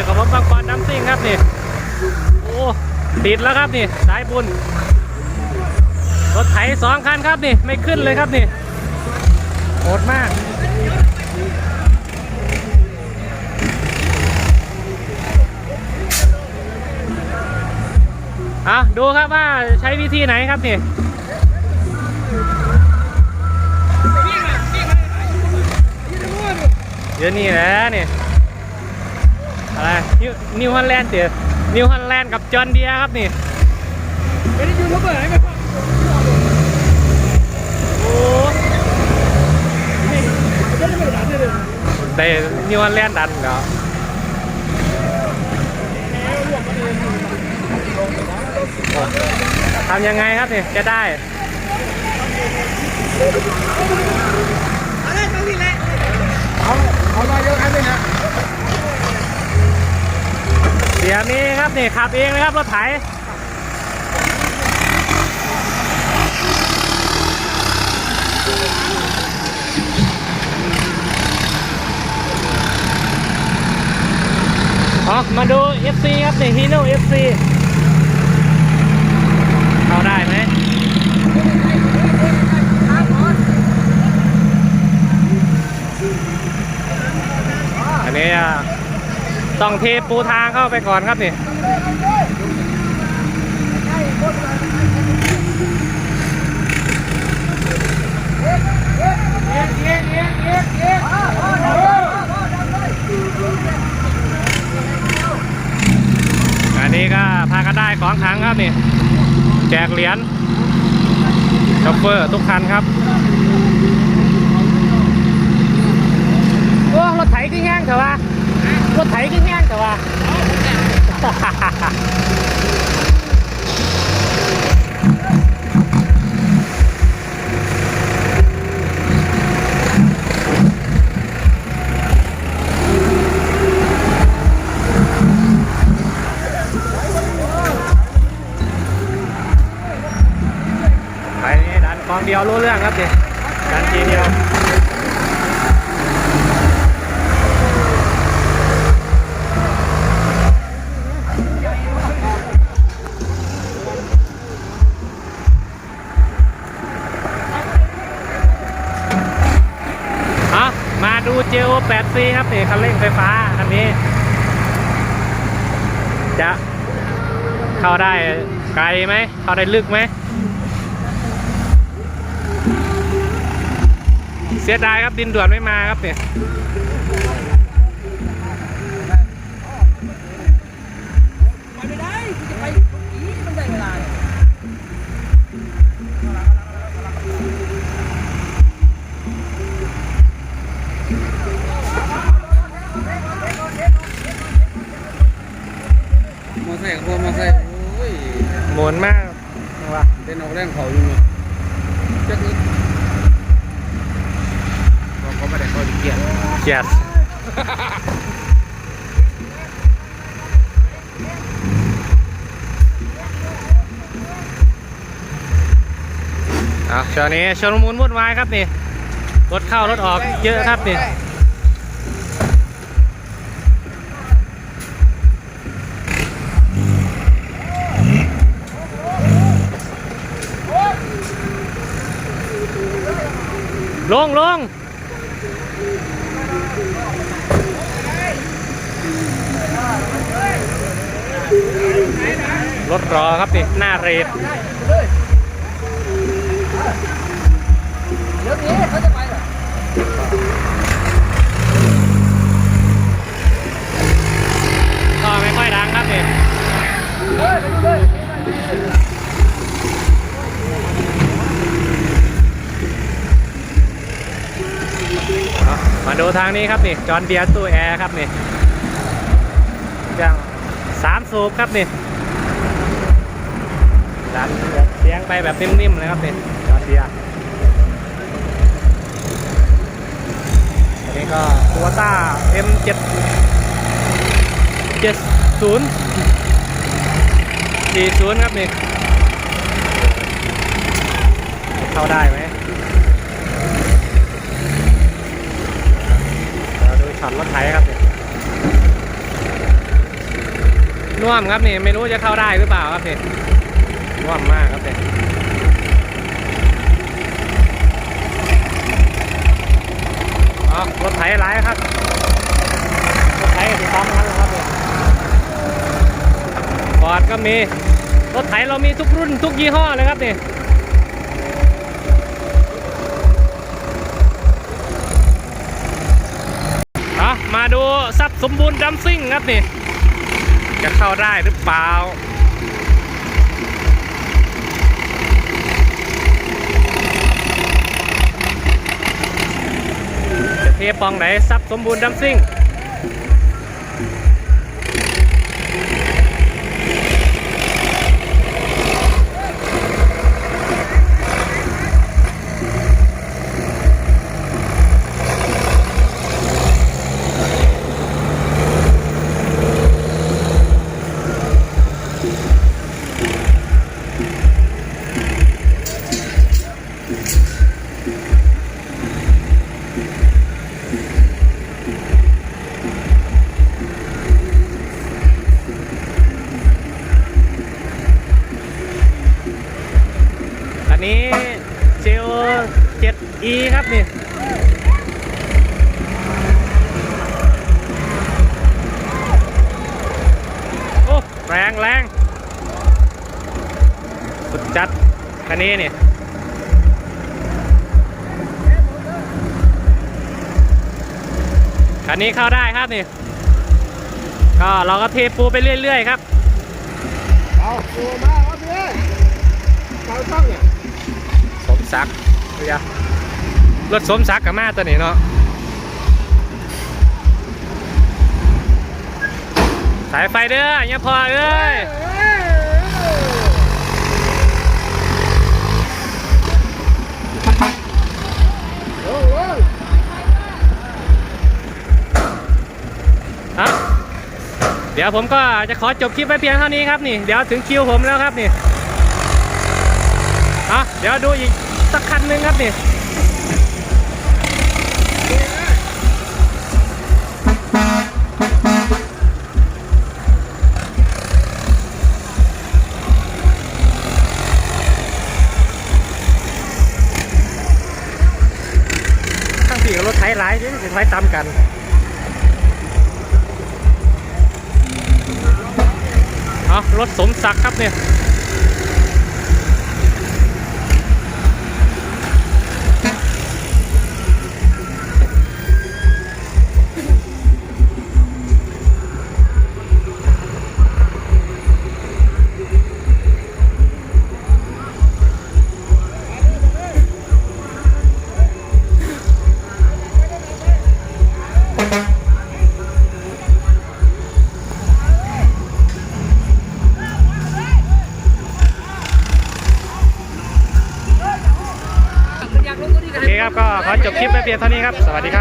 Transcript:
อยู่กับผมบางกรน้ำซิ่งครับนี่โอ้ติดแล้วครับนี่สายบุญรถไถสองคันครับนี่ไม่ขึ้นเลยครับนี่โหดมากอะดูครับว่าใช้วิธีไหนครับนี่เดี๋ยวนี้แหละนี่ อะไรนิวนิวฮอลแลนด์เดี๋ยวนิวฮอลแลนด์กับจอห์นเดียร์ครับนี่ไม่ได้ยูทูบเบอร์ไหนไหมพ่อโอ้ไม่ได้ไม่ได้ดันเลยได้นิวฮอลแลนด์ดันเหรอโอ้ทำยังไงครับนี่จะได้อะไรตั้งที่แหละเอาเอามาเยอะอันเลยนะ เดี๋ยมีครับนี่ขับเองนะครับรถไถอ๋อมาดู FC ครับนี่ฮีโน่ FC เข้าได้ไหม อันนี้อะ ต้องเทปูทางเข้าไปก่อนครับนี่อันนี้ก็พากันได้ของขังครับนี่ แจกเหรียญชอปเปอร์ทุกคันครับโอ้รถไถก็แห้งเถอะวะ รถไถก็แห้งเถอะวะไถนี่ดันกองเดียวรู้เรื่องครับดิดันทีเดียว ดู JO 8C ครับนี่คันเร่งไฟฟ้าคันนี้ จะเข้าได้ไกลไหม เข้าได้ลึกไหม เสียดายครับดินด่วนไม่มาครับเนี่ย มอไซค์กับพวกมอไซค์โอ้ยหมุนมากว่ะเต้นออกแรงเขาอยู่นี่จักนิดบอกเขาไม่ได้เขาเกลียดเกียดอะช่วงนี้ชนมุนวุ่นวายครับนี่รถเข้ารถออกเยอะครับนี่ ลงลงรถรอครับนี่หน้าเรดเดี๋ยวนี้เขาจะาดูทางนี้ครับนี่จอห์นเดียร์ตู้แอร์ครับนี่อย่างสามสูบครับนี่ดันเสียงไปแบบนิ่มๆเลยครับนี่จอห์นเดียร์อันนี้ก็ตัวต้า M7 70 40 ครับนี่ เข้าได้ไหม เราดูช็อตรถไถครับเนี่ยน่วมครับนี่ไม่รู้จะเข้าได้หรือเปล่าครับนี่น่วมมากครับเนี่อ๋อรถไถหลายครับรถไถติดตามกันแล้วครับเนี่ยฟอร์ดก็มีรถไถเรามีทุกรุ่นทุกยี่ห้อเลยครับเนี่เอา มาดูทรัพย์สมบูรณ์ดัมซิ่งครับนี่ จะเข้าได้หรือเปล่าจะเทปองไหนซับสมบูรณ์ดัมซิ่ง นี้เจล 7E ครับนี่โอ้แรงแรงสุดจัดคันนี้นี่คันนี้เข้าได้ครับนี่ก็เราก็เทปูไปเรื่อย ๆ ครับ เอาตัวมาครับพี่เขาช่องเนี่ย ศักดิ์เดี๋ยวรถสมศักดิ์กับมาตัวนี้เนาะสายไฟเด้ออย่าพอเอ้ยฮะเดี๋ยวผมก็จะขอจบคลิปไว้เพียงเท่านี้ครับนี่ เดี๋ยวถึงคิวผมแล้วครับนี่อะเดี๋ยวดูอีก สักคันหนึ่งครับเนี่ทั้งสี่กับรถไถหลายเดี๋ยวจะไถตามกันเอารถสมศักดิ์ครับเนี่ย คลิปไปเพียงเท่านี้ครับ สวัสดีครับ